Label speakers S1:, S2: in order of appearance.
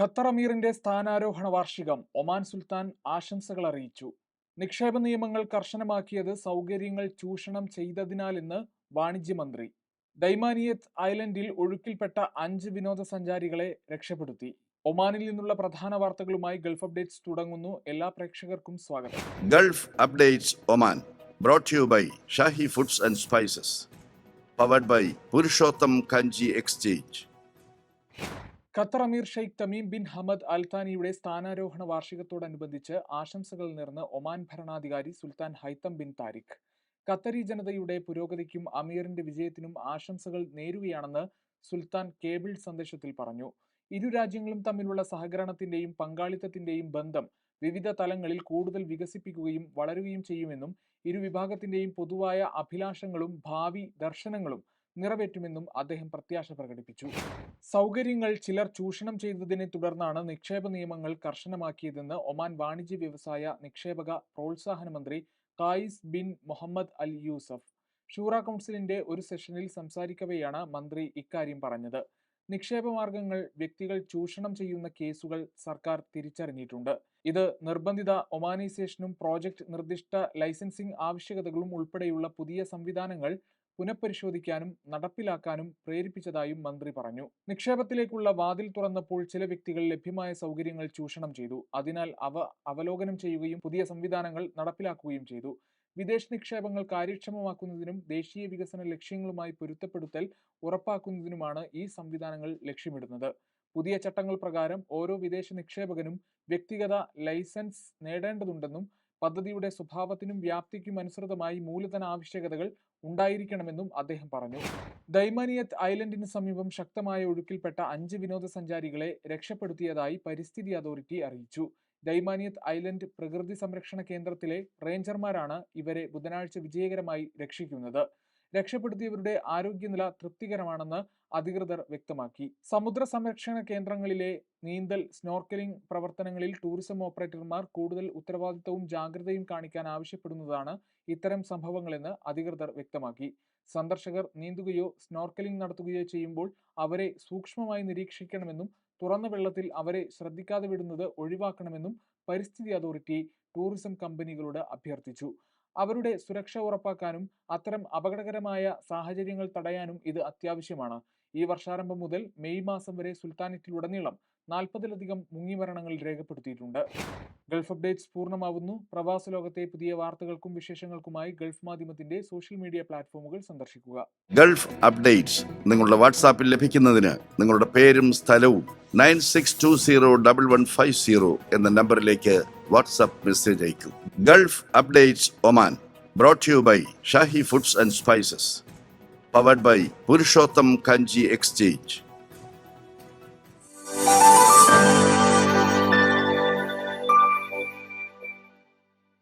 S1: Qatar അമീറിന്റെ സ്ഥാനാരോഹണ വാർഷികം Oman സുൽത്താൻ ആശംസകൾ അറിയിച്ചു. നിക്ഷേപ നിയമങ്ങൾ കർശനമാക്കിയത് സൗകര്യങ്ങൾ ചൂഷണം ചെയ്തതിനാലെന്ന് വാണിജ്യമന്ത്രി. ദൈമാനിയത്ത് ഐലൻഡിൽ ഒഴുക്കിൽപ്പെട്ട അഞ്ച് വിനോദസഞ്ചാരികളെ രക്ഷപ്പെടുത്തി. ഒമാനിൽ നിന്നുള്ള പ്രധാന വാർത്തകളുമായി ഗൾഫ് അപ്ഡേറ്റ്സ് തുടങ്ങുന്നു. എല്ലാ പ്രേക്ഷകർക്കും സ്വാഗതം.
S2: Gulf updates Oman brought you by Shahi foods and spices powered by Purushottam Kanji exchange.
S1: Qatar Ameer Sheikh Tamim bin Hamad Al താനിയുടെ സ്ഥാനാരോഹണ വാർഷികത്തോടനുബന്ധിച്ച് ആശംസകൾ നേർന്ന് ഒമാൻ ഭരണാധികാരി സുൽത്താൻ ഹൈത്തം ബിൻ താരിഖ്. ഖത്തരി ജനതയുടെ പുരോഗതിക്കും അമീറിന്റെ വിജയത്തിനും ആശംസകൾ നേരുകയാണെന്ന് സുൽത്താൻ കേബിൾ സന്ദേശത്തിൽ പറഞ്ഞു. ഇരു രാജ്യങ്ങളും തമ്മിലുള്ള സഹകരണത്തിന്റെയും പങ്കാളിത്തത്തിന്റെയും ബന്ധം വിവിധ തലങ്ങളിൽ കൂടുതൽ വികസിപ്പിക്കുകയും വളരുകയും ചെയ്യുമെന്നും ഇരു വിഭാഗത്തിന്റെയും പൊതുവായ അഭിലാഷങ്ങളും ഭാവി ദർശനങ്ങളും നിറവേറ്റുമെന്നും അദ്ദേഹം പ്രത്യാശ പ്രകടിപ്പിച്ചു. സൗകര്യങ്ങൾ ചിലർ ചൂഷണം ചെയ്തതിനെ തുടർന്നാണ് നിക്ഷേപ നിയമങ്ങൾ കർശനമാക്കിയതെന്ന് ഒമാൻ വാണിജ്യ വ്യവസായ നിക്ഷേപക പ്രോത്സാഹന മന്ത്രി Qais bin Mohammed Al Yousef. ഷൂറ കൗൺസിലിന്റെ ഒരു സെഷനിൽ സംസാരിക്കവെയാണ് മന്ത്രി ഇക്കാര്യം പറഞ്ഞത്. നിക്ഷേപ മാർഗങ്ങൾ വ്യക്തികൾ ചൂഷണം ചെയ്യുന്ന കേസുകൾ സർക്കാർ തിരിച്ചറിഞ്ഞിട്ടുണ്ട്. ഇത് നിർബന്ധിത ഒമാനൈസേഷനും പ്രോജക്റ്റ് നിർദ്ദിഷ്ട ലൈസൻസിംഗ് ആവശ്യകതകളും ഉൾപ്പെടെയുള്ള പുതിയ സംവിധാനങ്ങൾ പുനഃപരിശോധിക്കാനും നടപ്പിലാക്കാനും പ്രേരിപ്പിച്ചതായും മന്ത്രി പറഞ്ഞു. നിക്ഷേപത്തിലേക്കുള്ള വാതിൽ തുറന്നപ്പോൾ ചില വ്യക്തികൾ ലഭ്യമായ സൗകര്യങ്ങൾ ചൂഷണം ചെയ്തു. അതിനാൽ അവ അവലോകനം ചെയ്യുകയും പുതിയ സംവിധാനങ്ങൾ നടപ്പിലാക്കുകയും ചെയ്തു. വിദേശ നിക്ഷേപങ്ങൾ കാര്യക്ഷമമാക്കുന്നതിനും ദേശീയ വികസന ലക്ഷ്യങ്ങളുമായി പൊരുത്തപ്പെടുത്തൽ ഉറപ്പാക്കുന്നതിനുമാണ് ഈ സംവിധാനങ്ങൾ ലക്ഷ്യമിടുന്നത്. പുതിയ ചട്ടങ്ങൾ പ്രകാരം ഓരോ വിദേശ നിക്ഷേപകനും വ്യക്തിഗത ലൈസൻസ് നേടേണ്ടതുണ്ടെന്നും പദ്ധതിയുടെ സ്വഭാവത്തിനും വ്യാപ്തിക്കും അനുസൃതമായി മൂലധന ആവശ്യകതകൾ ഉണ്ടായിരിക്കണമെന്നും അദ്ദേഹം പറഞ്ഞു. ദൈമാനിയത്ത് ഐലൻഡിന് സമീപം ശക്തമായ ഒഴുക്കിൽപ്പെട്ട അഞ്ച് വിനോദസഞ്ചാരികളെ രക്ഷപ്പെടുത്തിയതായി പരിസ്ഥിതി അതോറിറ്റി അറിയിച്ചു. ദൈമാനിയത്ത് ഐലൻഡ് പ്രകൃതി സംരക്ഷണ കേന്ദ്രത്തിലെ റേഞ്ചർമാരാണ് ഇവരെ ബുധനാഴ്ച വിജയകരമായി രക്ഷിക്കുന്നത്. രക്ഷപ്പെടുത്തിയവരുടെ ആരോഗ്യനില തൃപ്തികരമാണെന്ന് അധികൃതർ വ്യക്തമാക്കി. സമുദ്ര സംരക്ഷണ കേന്ദ്രങ്ങളിലെ നീന്തൽ സ്നോർക്കലിംഗ് പ്രവർത്തനങ്ങളിൽ ടൂറിസം ഓപ്പറേറ്റർമാർ കൂടുതൽ ഉത്തരവാദിത്തവും ജാഗ്രതയും കാണിക്കാൻ ആവശ്യപ്പെടുന്നതാണ് ഇത്തരം സംഭവങ്ങളെന്ന് അധികൃതർ വ്യക്തമാക്കി. സന്ദർശകർ നീന്തുകയോ സ്നോർക്കലിംഗ് നടത്തുകയോ ചെയ്യുമ്പോൾ അവരെ സൂക്ഷ്മമായി നിരീക്ഷിക്കണമെന്നും തുറന്ന വെള്ളത്തിൽ അവരെ ശ്രദ്ധിക്കാതെ വിടുന്നത് ഒഴിവാക്കണമെന്നും പരിസ്ഥിതി അതോറിറ്റി ടൂറിസം കമ്പനികളോട് അഭ്യർത്ഥിച്ചു. അവരുടെ സുരക്ഷ ഉറപ്പാക്കാനും അത്തരം അപകടകരമായ സാഹചര്യങ്ങൾ തടയാനും ഇത് അത്യാവശ്യമാണ്. ഈ വർഷാരംഭം മുതൽ മെയ് മാസം വരെ സുൽത്താനറ്റിലുടനീളം നാൽപ്പതിലധികം മുങ്ങിമരണങ്ങൾ രേഖപ്പെടുത്തിയിട്ടുണ്ട്. ഗൾഫ് അപ്ഡേറ്റ്സ് പൂർണമാവുന്നു. പ്രവാസ ലോകത്തെ പുതിയ വാർത്തകൾക്കും വിശേഷങ്ങൾക്കുമായി ഗൾഫ് മാധ്യമത്തിന്റെ സോഷ്യൽ മീഡിയ പ്ലാറ്റ്ഫോമുകൾ സന്ദർശിക്കുക.
S2: ഗൾഫ് അപ്ഡേറ്റ്സ് നിങ്ങളുടെ വാട്സാപ്പിൽ ലഭിക്കുന്നതിന് നിങ്ങളുടെ പേരും സ്ഥലവും nine six two zero double one five zero എന്ന നമ്പറിലേക്ക് വാട്സാപ്പ് മെസ്സേജ് അയക്കും. Gulf updates Oman brought you by Shahi foods and spices powered by Purushottam Kanji exchange